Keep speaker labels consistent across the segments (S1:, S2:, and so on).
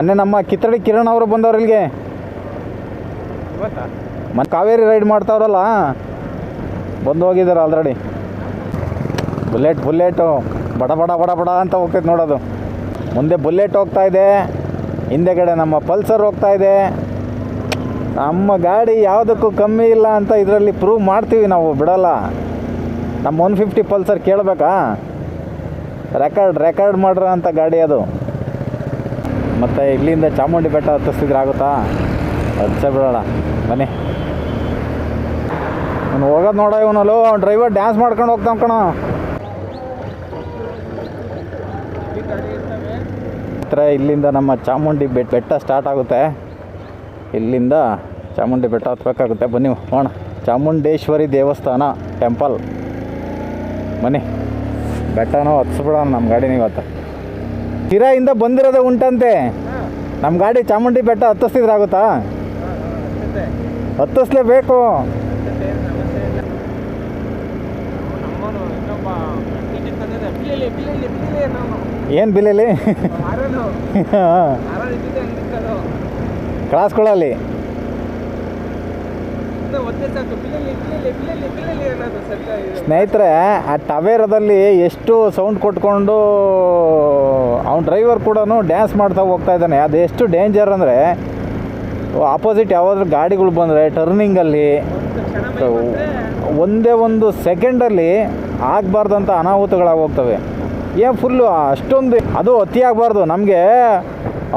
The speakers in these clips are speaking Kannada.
S1: ಮೊನ್ನೆ ನಮ್ಮ ಕಿತ್ತಡಿ ಕಿರಣ್ ಅವರು ಬಂದವ್ರು ಇಲ್ಲಿಗೆ. ಮತ್ತು ಕಾವೇರಿ ರೈಡ್ ಮಾಡ್ತಾವ್ರಲ್ಲ? ಬಂದು ಹೋಗಿದ್ದಾರೆ ಆಲ್ರೆಡಿ ಬುಲೆಟ್ ಬುಲೆಟು ಬಡ ಬಡ ಬಡ ಬಡ ಅಂತ ಹೋಗ್ತೈತೆ ನೋಡೋದು. ಮುಂದೆ ಬುಲೆಟ್ ಹೋಗ್ತಾ ಇದೆ. ಹಿಂದೆಗಡೆ ನಮ್ಮ ಪಲ್ಸರ್ ಹೋಗ್ತಾ ಇದೆ. ನಮ್ಮ ಗಾಡಿ ಯಾವುದಕ್ಕೂ ಕಮ್ಮಿ ಇಲ್ಲ ಅಂತ ಇದರಲ್ಲಿ ಪ್ರೂವ್ ಮಾಡ್ತೀವಿ ನಾವು ಬಿಡಲ್ಲ. ನಮ್ಮ ಒನ್ ಫಿಫ್ಟಿ ಪಲ್ಸರ್ ಕೇಳಬೇಕಾ? ರೆಕಾರ್ಡ್ ರೆಕಾರ್ಡ್ ಮಾಡ್ರ ಅಂತ ಗಾಡಿ ಅದು. ಮತ್ತು ಇಲ್ಲಿಂದ ಚಾಮುಂಡಿ ಬೆಟ್ಟ ಹತ್ತಿಸ್ತಿದ್ರೆ ಆಗುತ್ತಾ? ಹಚ್ಚ ಬಿಡೋಣ, ಬನ್ನಿ. ಅವ್ನು ಹೋಗೋದು ನೋಡ ಇವನಲ್ಲೋ ಅವ್ನು ಡ್ರೈವರ್ ಡ್ಯಾನ್ಸ್ ಮಾಡ್ಕೊಂಡು ಹೋಗ್ತಾವ ಕಣ. ಹತ್ರ ಇಲ್ಲಿಂದ ನಮ್ಮ ಚಾಮುಂಡಿ ಬೆಟ್ಟ ಬೆಟ್ಟ ಸ್ಟಾರ್ಟ್ ಆಗುತ್ತೆ. ಇಲ್ಲಿಂದ ಚಾಮುಂಡಿ ಬೆಟ್ಟ ಹತ್ಬೇಕಾಗುತ್ತೆ. ಬನ್ನಿ ಹೋಣ ಚಾಮುಂಡೇಶ್ವರಿ ದೇವಸ್ಥಾನ ಟೆಂಪಲ್ ಬನ್ನಿ. ಬೆಟ್ಟನೂ ಹತ್ಸ್ಬಿಡೋಣ ನಮ್ಮ ಗಾಡಿನ ಇವತ್ತು. ಹಿರಾಯಿಂದ ಬಂದಿರೋದೇ ಉಂಟಂತೆ. ನಮ್ಮ ಗಾಡಿ ಚಾಮುಂಡಿ ಬೆಟ್ಟ ಹತ್ತಿಸ್ತಿದ್ರೆ ಆಗುತ್ತಾ? ಹತ್ತಿಸ್ಲೇಬೇಕು
S2: ಏನು ಸಮಸ್ಯೆ ಇಲ್ಲ?
S1: ಸ್ನೇಹಿತರೆ, ಆ ಟವೇರದಲ್ಲಿ ಎಷ್ಟು ಸೌಂಡ್ ಕೊಟ್ಕೊಂಡು ಅವ್ನ ಡ್ರೈವರ್ ಕೂಡ ಡ್ಯಾನ್ಸ್ ಮಾಡ್ತಾ ಹೋಗ್ತಾ ಇದ್ದಾನೆ. ಅದು ಎಷ್ಟು ಡೇಂಜರ್ ಅಂದರೆ ಆಪೋಸಿಟ್ ಯಾವಾದ್ರೂ ಗಾಡಿಗಳು ಬಂದರೆ ಟರ್ನಿಂಗಲ್ಲಿ
S2: ಒಂದು
S1: ಒಂದೇ ಸೆಕೆಂಡಲ್ಲಿ ಆಗಬಾರ್ದಂಥ ಅನಾಹುತಗಳಾಗಿ ಹೋಗ್ತವೆ ಏನು ಫುಲ್ಲು ಅಷ್ಟೊಂದು ಅದು ಅತಿ ಆಗಬಾರ್ದು. ನಮಗೆ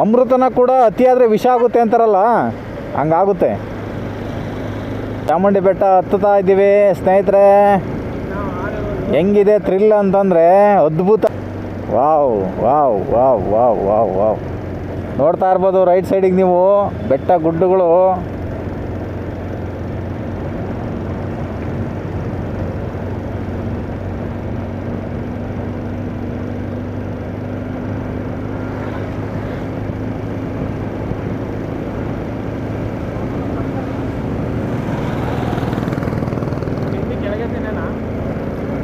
S1: ಅಮೃತನ ಕೂಡ ಅತಿಯಾದರೆ ವಿಷ ಆಗುತ್ತೆ ಅಂತಾರಲ್ಲ? ಹಂಗಾಗುತ್ತೆ. ಚಾಮುಂಡಿ ಬೆಟ್ಟ ಹತ್ತುತ್ತಾ ಇದ್ದೀವಿ, ಸ್ನೇಹಿತರೆ. ಹೆಂಗಿದೆ ಥ್ರಿಲ್ ಅಂತಂದರೆ ಅದ್ಭುತ. Wow wow wow wow wow wow. ನೋಡ್ತಾ ಇರ್ಬೋದು ರೈಟ್ ಸೈಡಿಗೆ ನೀವು ಬೆಟ್ಟ ಗುಡ್ಡಗಳು.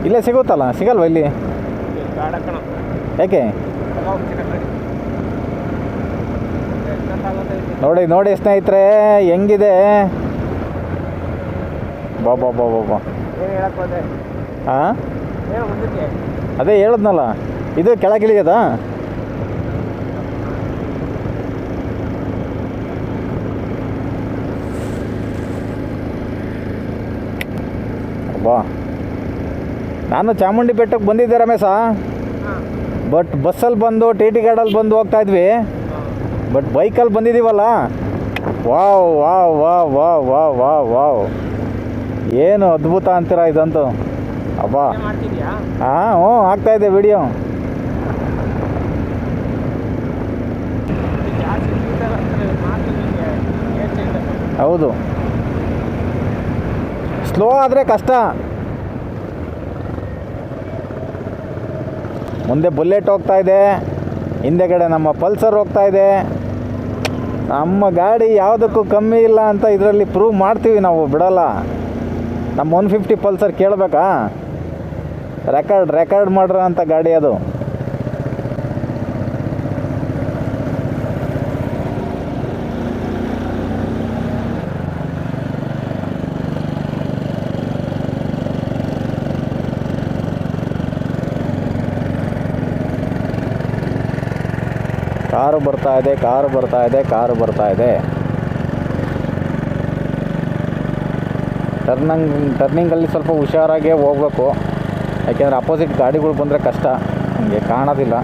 S1: ಇಲ್ಲೇ ಸಿಗುತ್ತಲ್ಲ? ಸಿಗಲ್ವಾ ಇಲ್ಲಿ? ಯಾಕೆ
S2: ನೋಡಿ
S1: ನೋಡಿ ಸ್ನೇಹಿತರೆ, ಹೆಂಗಿದೆ? ಬಾ ಬಾ ಬಾ ಅದೇ ಹೇಳದ್ನಲ್ಲ, ಇದು ಕೆಳಗಿಳಿಯದಾ? ಬಾ. ನಾನು ಚಾಮುಂಡಿ ಬೆಟ್ಟಕ್ಕೆ ಬಂದಿದ್ದೆ ರಮೇಶ. ಬಟ್ ಬಸ್ಸಲ್ಲಿ ಬಂದು ಟಿ ಟಿ ಗಾಡಲ್ಲಿ ಬಂದು ಹೋಗ್ತಾ ಇದ್ವಿ. ಬಟ್ ಬೈಕಲ್ಲಿ ಬಂದಿದ್ದೀವಲ್ಲ? Wow wow wow wow wow wow wow. ಏನು ಅದ್ಭುತ ಅಂತೀರಾ ಇದಂತೂ. ಅಬ್ಬಾ. ಹಾಂ ಹ್ಞೂ ಆಗ್ತಾ ಇದೆ ವಿಡಿಯೋ ಹೌದು. ಸ್ಲೋ ಆದರೆ ಕಷ್ಟ. ಮುಂದೆ ಬುಲೆಟ್ ಹೋಗ್ತಾ ಇದೆ. ಹಿಂದೆಗಡೆ ನಮ್ಮ ಪಲ್ಸರ್ ಹೋಗ್ತಾ ಇದೆ. ನಮ್ಮ ಗಾಡಿ ಯಾವುದಕ್ಕೂ ಕಮ್ಮಿ ಇಲ್ಲ ಅಂತ ಇದರಲ್ಲಿ ಪ್ರೂವ್ ಮಾಡ್ತೀವಿ ನಾವು, ಬಿಡೋಲ್ಲ. ನಮ್ಮ ಒನ್ ಫಿಫ್ಟಿ ಪಲ್ಸರ್ ಕೇಳಬೇಕಾ? ರೆಕಾರ್ಡ್ ರೆಕಾರ್ಡ್ ಮಾಡ್ರಂಥ ಅಂತ ಗಾಡಿ ಅದು. ಕಾರು ಬರ್ತಾ ಇದೆ, ಕಾರು ಬರ್ತಾ ಇದೆ, ಕಾರು ಬರ್ತಾ ಇದೆ. ಟರ್ನಂಗ್, ಟರ್ನಿಂಗಲ್ಲಿ ಸ್ವಲ್ಪ ಹುಷಾರಾಗೇ ಹೋಗ್ಬೇಕು. ಯಾಕೆಂದರೆ ಅಪೋಸಿಟ್ ಗಾಡಿಗಳು ಬಂದರೆ ಕಷ್ಟ. ನಮಗೆ ಕಾಣೋದಿಲ್ಲ.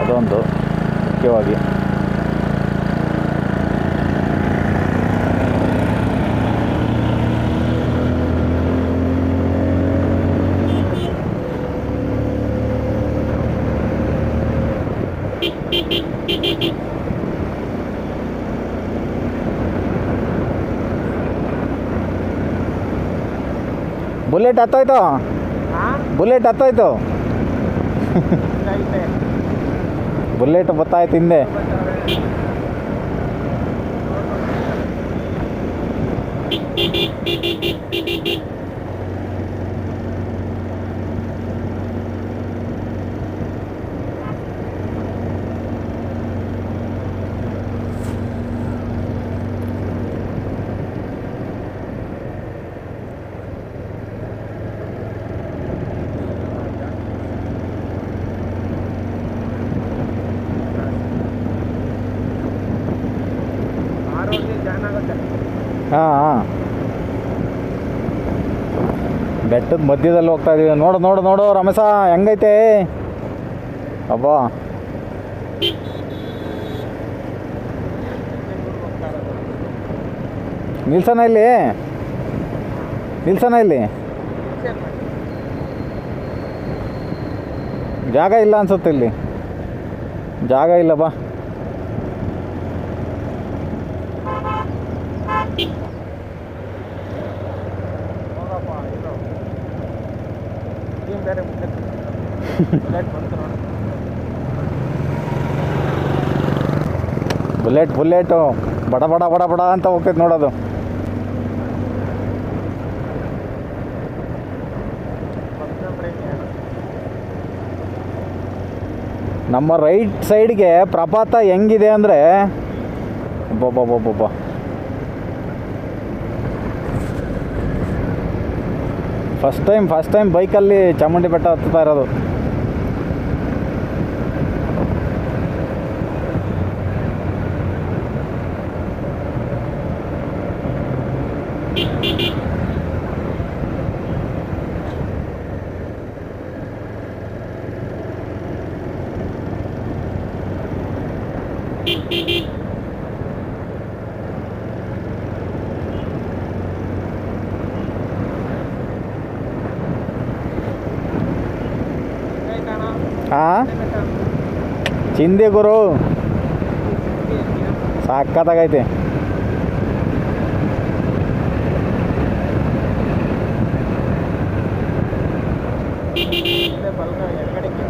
S1: ಅದೊಂದು ಮುಖ್ಯವಾಗಿ. ಬುಲೆಟ್ ಹತ್ತೋಯ್ತು? ಬುಲೆಟ್ ಹತ್ತೋಯ್ತು? ಬುಲೆಟ್ ಬತ್ತಾಯ್ತು ಹಿಂದೆ. ಹಾಂ ಬೆಟ್ಟದ ಮಧ್ಯದಲ್ಲಿ ಹೋಗ್ತಾ ಇದೀವಿ. ನೋಡು ನೋಡು ನೋಡು, ರಮೇಶ, ಹೆಂಗೈತೆ? ಅಬ್ಬಾ. ನಿಲ್ಸನ ಇಲ್ಲಿ. ನಿಲ್ಸನ ಇಲ್ಲಿ. ಜಾಗ ಇಲ್ಲ ಅನ್ಸುತ್ತೆ ಇಲ್ಲಿ. ಜಾಗ ಇಲ್ಲ, ಬಾ
S2: ಹೋಗಪ್ಪ ಇದು ಮುಂದೆ ಬುಲೆಟ್
S1: ಬುಲೆಟ್ ಬುಲೆಟು. ಬಡ ಬಡ ಬಡ ಬಡ ಅಂತ ಹೋಗ್ತೈತೆ ನೋಡೋದು ನಮ್ಮ ರೈಟ್ ಸೈಡ್ಗೆ ಪ್ರಪಾತ ಹೆಂಗಿದೆ ಅಂದರೆ ಒಬ್ಬೊಬ್ಬೊಬ್ಬೊಬ್ಬ ಫಸ್ಟ್ ಟೈಮ್ ಫಸ್ಟ್ ಟೈಮ್ ಬೈಕಲ್ಲಿ ಚಾಮುಂಡಿ ಬೆಟ್ಟ ಹತ್ತುತ್ತಾ ಇರೋದು
S2: ಆಯ್ತಾಣ
S1: ಹಾಂ ಚಿಂದಿ ಗುರು. ಸಕ್ಕತ್ತಾಗೈತೆ
S2: ಇಲ್ಲೇ ಬಲ್ಗ ಎಡಗಡೆಗೆ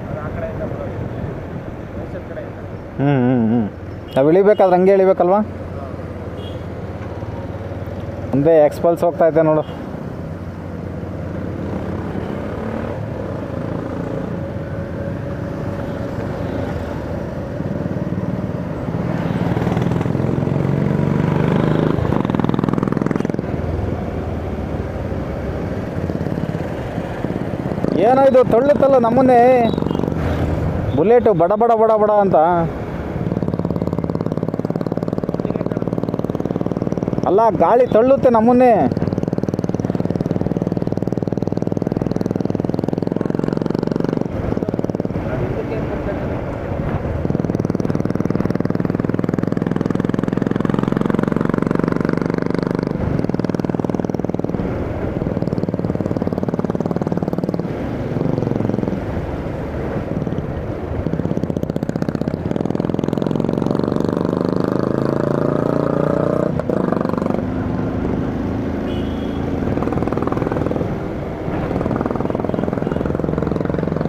S2: ಅದು ಆ ಕಡೆಯಿಂದ ಬರೋದು ಮೈಸೂರು ಕಡೆಯಿಂದ
S1: ಹ್ಞೂ ಹ್ಞೂ ಹ್ಞೂ ನಾವು ಇಳಿಬೇಕಾದ್ರೆ ಹಂಗೆ ಇಳಿಬೇಕಲ್ವಾ? ಮುಂದೆ ಎಕ್ಸ್ಪಲ್ಸ್ ಹೋಗ್ತಾ ಇದ್ದೆ ನೋಡು. ಏನೋ ಇದು ತಳ್ಳುತ್ತಲ್ಲ ನಮ್ಮನ್ನೇ? ಬುಲೆಟು ಬಡ ಬಡ ಬಡ ಬಡ ಅಂತ. ಅಲ್ಲ ಗಾಳಿ ತಳ್ಳುತ್ತೆ ನಮ್ಮನ್ನೇ
S2: ಇದಕ್ಕೆ ಏನ್ ಬರ್ಬೇಕು?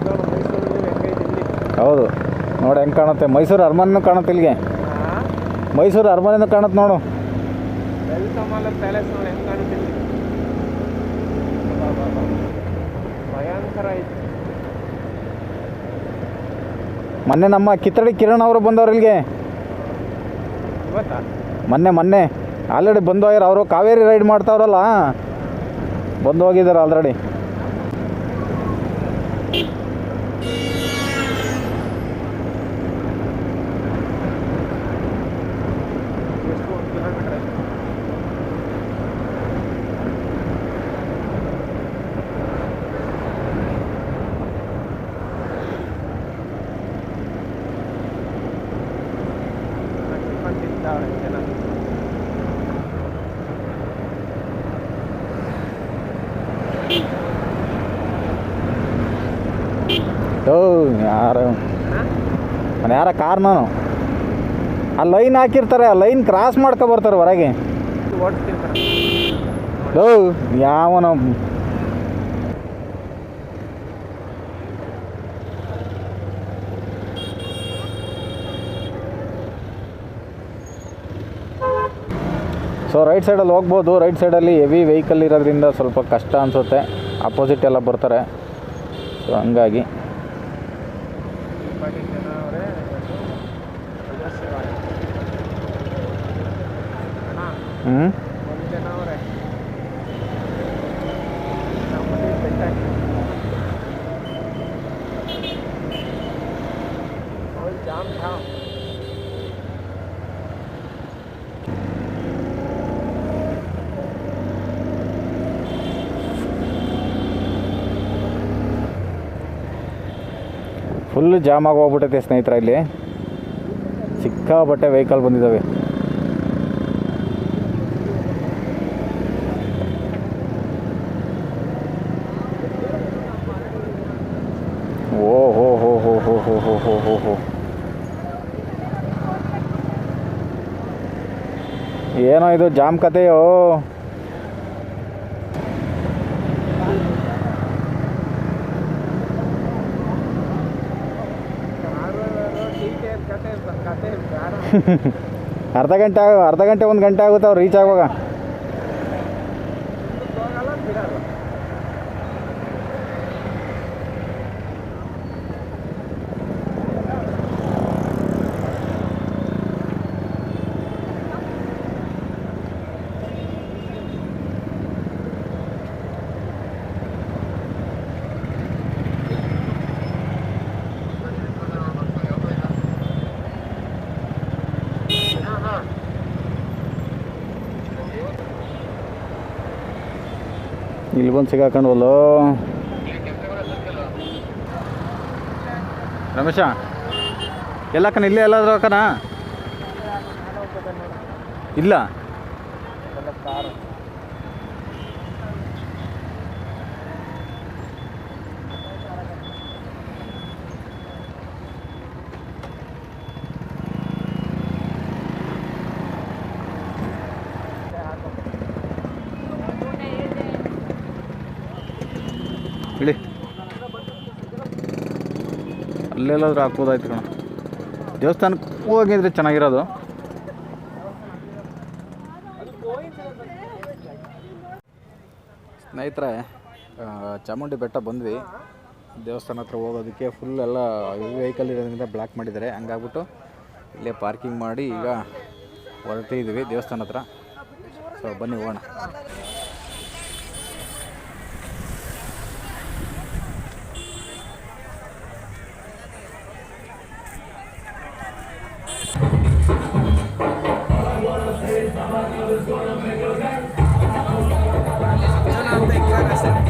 S2: ನೋಡು ಮೈಸೂರು ಹೆಂಗೈತೆ ಇಲ್ಲಿ
S1: ಹೌದು. ನೋಡಿ ಹೆಂಗೆ ಕಾಣುತ್ತೆ. ಮೈಸೂರು ಅರಮನೆನೂ ಕಾಣುತ್ತೆ ಇಲ್ಲಿಗೆ. ಮೈಸೂರು ಅರಮನೆನೂ ಕಾಣುತ್ತೆ ನೋಡು. ಮೊನ್ನೆ ನಮ್ಮ ಕಿತ್ತಡಿ ಕಿರಣ್ ಅವರು ಬಂದವ್ರು ಇಲ್ಲಿಗೆ. ಮೊನ್ನೆ ಮೊನ್ನೆ. ಆಲ್ರೆಡಿ ಬಂದು ಹೋಗ್ಯಾರ ಅವರು ಕಾವೇರಿ ರೈಡ್ ಮಾಡ್ತಾವ್ರಲ್ಲ. ಬಂದು ಹೋಗಿದ್ದಾರೆ ಆಲ್ರೆಡಿ. ಯಾರು? ನಾನು ಯಾರ ಕಾರ್ ನಾನು ಆ ಲೈನ್ ಹಾಕಿರ್ತಾರೆ ಆ ಲೈನ್ ಕ್ರಾಸ್ ಮಾಡ್ಕೊ ಬರ್ತಾರೆ ಹೊರಗೆ. ಓ ಯಾವನ? ಸೊ ರೈಟ್ ಸೈಡಲ್ಲಿ ಹೋಗ್ಬೋದು. ರೈಟ್ ಸೈಡಲ್ಲಿ ಹೆವಿ ವೆಹಿಕಲ್ ಇರೋದ್ರಿಂದ ಸ್ವಲ್ಪ ಕಷ್ಟ ಅನಿಸುತ್ತೆ. ಅಪೋಸಿಟ್ ಎಲ್ಲ ಬರ್ತಾರೆ. ಸೊ ಹಂಗಾಗಿ. ಹ್ಞೂ ಫುಲ್ ಜಾಮ್ ಆಗಿ ಹೋಗ್ಬಿಟ್ಟೈತೆ ಸ್ನೇಹಿತರ ಇಲ್ಲಿ. ಸಿಕ್ಕಾಪಟ್ಟೆ ವೆಹಿಕಲ್ ಬಂದಿದ್ದಾವೆ ಇದು ಜಾಮ್ ಕತೆಯೋ ಅರ್ಧ ಗಂಟೆ ಅರ್ಧ ಗಂಟೆ ಒಂದು ಗಂಟೆ ಆಗುತ್ತೆ ಅವ್ರು ರೀಚ್ ಆಗುವಾಗ
S2: ಹೋಗಲ್ಲ ಬಿಡಲ್ಲ
S1: ಇಲ್ಲಿ ಬಂದು ಸಿಗಾಕೊಂಡ್ವಲ್ಲ. ರಮೇಶ ಎಲ್ಲಕ್ಕನ ಇಲ್ಲೇ ಎಲ್ಲಾದ್ರೂ ಅಕ್ಕನ ಇಲ್ಲ. ಅಲ್ಲೆಲ್ಲಾದ್ರೂ ಹಾಕ್ಬೋದಾಯ್ತು ಕಣ. ದೇವಸ್ಥಾನಕ್ಕೆ ಹೋಗಿದ್ರೆ ಚೆನ್ನಾಗಿರೋದು. ಸ್ನೇಹಿತರೆ ಚಾಮುಂಡಿ ಬೆಟ್ಟ ಬಂದ್ವಿ. ದೇವಸ್ಥಾನ ಹತ್ರ ಹೋಗೋದಕ್ಕೆ ಫುಲ್ ಎಲ್ಲ ವೆಹಿಕಲ್ ಇರೋದ್ರಿಂದ ಬ್ಲಾಕ್ ಮಾಡಿದ್ದಾರೆ. ಹಂಗಾಗ್ಬಿಟ್ಟು ಇಲ್ಲೇ ಪಾರ್ಕಿಂಗ್ ಮಾಡಿ ಈಗ ಹೊರಟಿದ್ದೀವಿ ದೇವಸ್ಥಾನ ಹತ್ರ. ಸೊ ಬನ್ನಿ ಹೋಗೋಣ. Jonathan Carson.